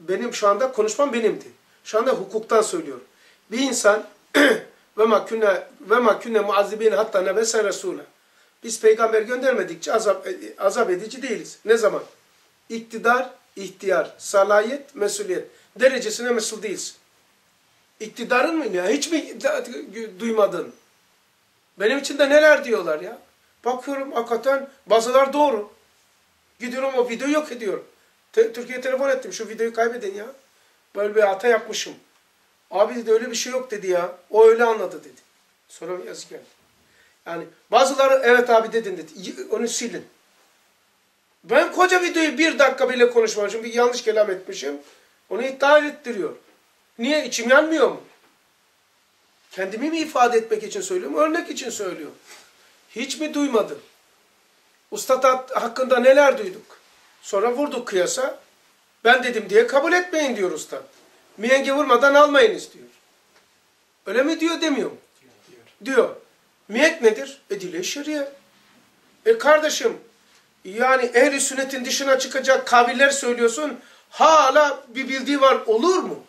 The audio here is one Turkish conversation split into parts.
benim şu anda konuşmam benimdi. Şu anda hukuktan söylüyorum. Bir insan ve ma künne ve ma künne muazzibin hatta nebese resule. Biz peygamber göndermedikçe azap, azap edici değiliz. Ne zaman? İktidar, ihtiyar, salayet, mesuliyet derecesine mesul değilsin. İktidarın mı ya? Hiç mi duymadın? Benim için de neler diyorlar ya? Bakıyorum hakikaten bazılar doğru. Gidiyorum o videoyu yok ediyorum. Te Türkiye'ye telefon ettim şu videoyu kaybedin ya. Böyle bir hata yapmışım. Abi dedi öyle bir şey yok dedi ya. O öyle anladı dedi. Sonra yazık geldi. Yani bazıları evet abi dedin dedi. Onu silin. Ben koca videoyu bir dakika bile konuşmamışım. Bir yanlış kelam etmişim. Onu iddia ettiriyor. Niye? İçim yanmıyor mu? Kendimi mi ifade etmek için söylüyorum? Örnek için söylüyorum. Hiç mi duymadın? Ustad hakkında neler duyduk? Sonra vurduk kıyasa. Ben dedim diye kabul etmeyin diyor usta. Mihengi vurmadan almayınız diyor. Öyle mi diyor demiyor mu? Diyor. diyor. Mihenk nedir? E dile şeriye. E kardeşim yani ehli sünnetin dışına çıkacak kaviller söylüyorsun. Hala bir bildiği var olur mu?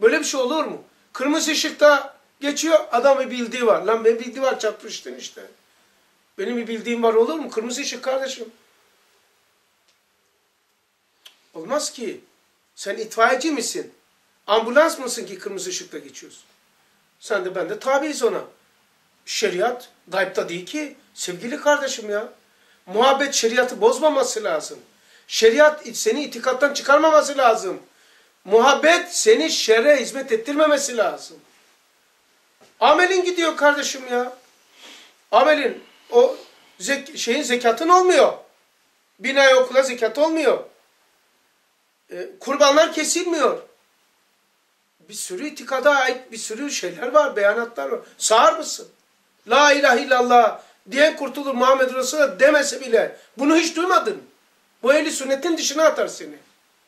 Böyle bir şey olur mu? Kırmızı ışıkta geçiyor adam bir bildiği var. Lan benim bildiği var çarpmıştın işte. Benim bir bildiğim var olur mu? Kırmızı ışık kardeşim. Olmaz ki. Sen itfaiyeci misin? Ambulans mısın ki kırmızı ışıkta geçiyorsun? Sen de ben de tabiiz ona. Şeriat gaybta değil ki. Sevgili kardeşim ya. Muhabbet şeriatı bozmaması lazım. Şeriat seni itikattan çıkarmaması lazım. Muhabbet seni şerre hizmet ettirmemesi lazım. Amelin gidiyor kardeşim ya. Amelin o zek şeyin zekatın olmuyor. Binaya okula zekat olmuyor. E, kurbanlar kesilmiyor. Bir sürü itikada ait bir sürü şeyler var, beyanatlar var. Sağır mısın? La ilahe illallah diye kurtulur Muhammed Resulullah demese bile bunu hiç duymadın. Bu ehli sünnetin dışına atar seni.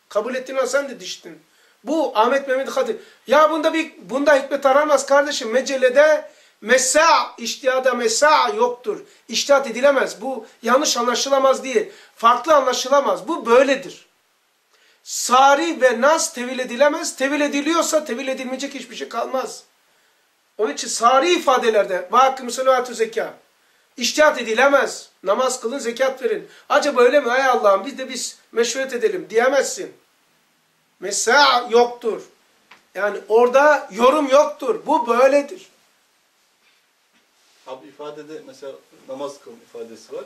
Kabul ettin sen de diştin. Bu Ahmet Mehmet Kadir. Ya bunda bir bunda hikmet aramaz kardeşim. Mecelede mesa, iştihada mesa yoktur. İştihat edilemez. Bu yanlış anlaşılamaz diye. Farklı anlaşılamaz. Bu böyledir. Sari ve nas tevil edilemez. Tevil ediliyorsa tevil edilmeyecek hiçbir şey kalmaz. Onun için sari ifadelerde vahakkı salavatü zeka. İştihat edilemez. Namaz kılın, zekat verin. Acaba öyle mi? Hay Allah'ım biz de biz meşveret edelim diyemezsin. Mesela yoktur. Yani orada yorum yoktur. Bu böyledir. Abi ifadede mesela namaz kıl ifadesi var.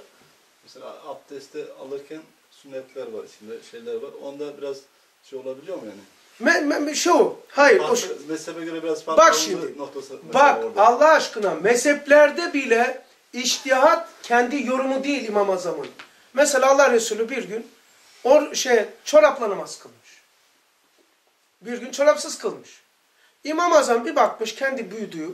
Mesela abdeste alırken sünnetler var içinde, şeyler var. Onda biraz şey olabiliyor mu yani? Me, me, şu, hayır. Farklı, o mezhebe göre biraz farklı bak şimdi, noktası. bak orada. Allah aşkına mezheplerde bile iştihat kendi yorumu değil İmam Azam'ın. Mesela Allah Resulü bir gün or, şey, çorapla namaz kılmış. Bir gün çorapsız kılmış. İmam Azam bir bakmış kendi büyüdüğü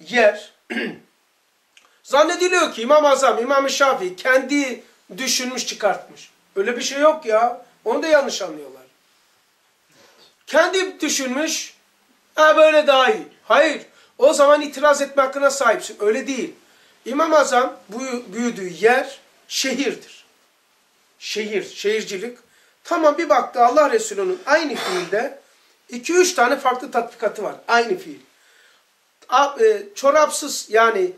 yer zannediliyor ki İmam Azam, İmam Şafii kendi düşünmüş çıkartmış. Öyle bir şey yok ya. Onu da yanlış anlıyorlar. Kendi düşünmüş, ha böyle daha iyi. Hayır, o zaman itiraz etme hakkına sahipsin. Öyle değil. İmam Azam büyüdüğü yer şehirdir. Şehir, şehircilik. Tamam bir baktı Allah Resulü'nün aynı fiilde iki üç tane farklı tatbikatı var. Aynı fiil. E, çorapsız yani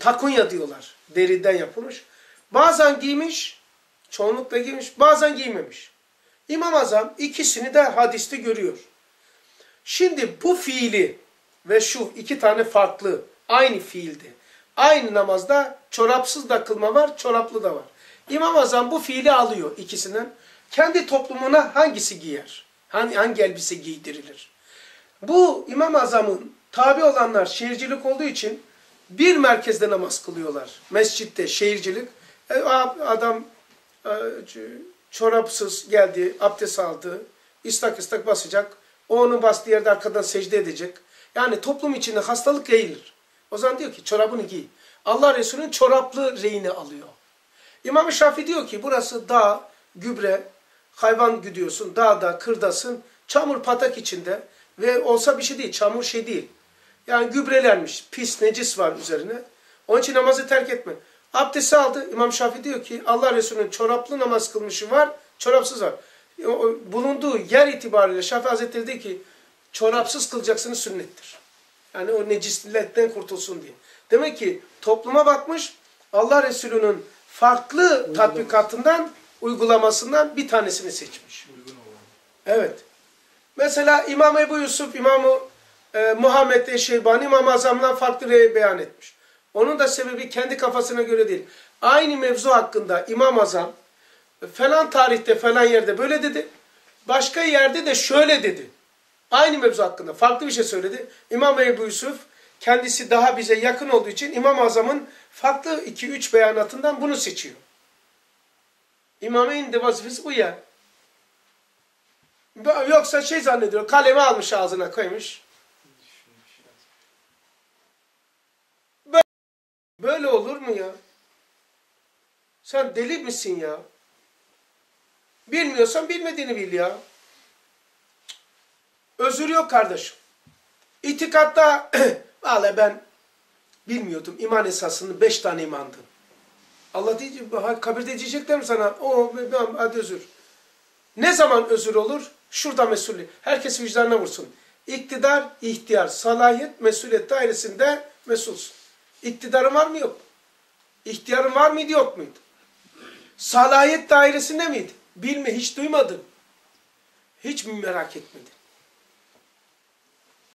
takunya diyorlar. Deriden yapılmış. Bazen giymiş, çoğunlukla giymiş, bazen giymemiş. İmam Azam ikisini de hadiste görüyor. Şimdi bu fiili ve şu iki tane farklı aynı fiilde. Aynı namazda çorapsız da kılma var, çoraplı da var. İmam Azam bu fiili alıyor ikisinden. Kendi toplumuna hangisi giyer? Hangi, hangi elbise giydirilir? Bu İmam Azam'ın tabi olanlar şehircilik olduğu için bir merkezde namaz kılıyorlar. Mescitte şehircilik. E, adam çorapsız geldi, abdest aldı, istak istak basacak. O onun bastığı yerde arkadan secde edecek. Yani toplum içinde hastalık yayılır. O zaman diyor ki çorabını giy. Allah Resulü'nün çoraplı reyini alıyor. İmam Şafii diyor ki burası dağ, gübre, hayvan güdüyorsun, dağda, kırdasın, çamur patak içinde ve olsa bir şey değil, çamur şey değil. Yani gübrelenmiş, pis, necis var üzerine. Onun için namazı terk etme. Abdesti aldı. İmam Şafii diyor ki Allah Resulü'nün çoraplı namaz kılmışı var, çorapsız var. o bulunduğu yer itibariyle Şafii Hazretleri dedi ki çorapsız kılacaksınız sünnettir. Yani o necislikten kurtulsun diye. Demek ki topluma bakmış Allah Resulü'nün farklı tatbikatından, uygulamasından bir tanesini seçmiş. Evet. Mesela İmam Ebu Yusuf, İmam e, Muhammed Eşeybani İmam Azam'dan farklı rey beyan etmiş. Onun da sebebi kendi kafasına göre değil. Aynı mevzu hakkında İmam Azam falan tarihte falan yerde böyle dedi. Başka yerde de şöyle dedi. Aynı mevzu hakkında farklı bir şey söyledi. İmam Ebu Yusuf kendisi daha bize yakın olduğu için İmam Azam'ın farklı 2-3 beyanatından bunu seçiyor. İmamın de vazifesi bu ya. Yoksa şey zannediyor, kalemi almış ağzına koymuş. Böyle, böyle olur mu ya? Sen deli misin ya? Bilmiyorsan bilmediğini bil ya. Özür yok kardeşim. İtikatta, vallahi ben bilmiyordum. İman esasının beş tane imandı. Allah diyecek, kabirde diyecekler mi sana? O, ben, hadi özür. Ne zaman özür olur? Şurada mesulü. Herkes vicdanına vursun. İktidar, ihtiyar, salahiyet, mesuliyet dairesinde mesulsün. İktidarın var mı yok? İhtiyarın var mıydı yok muydu? Salahiyet dairesinde miydi? Bilme hiç duymadın. Hiç mi merak etmedin?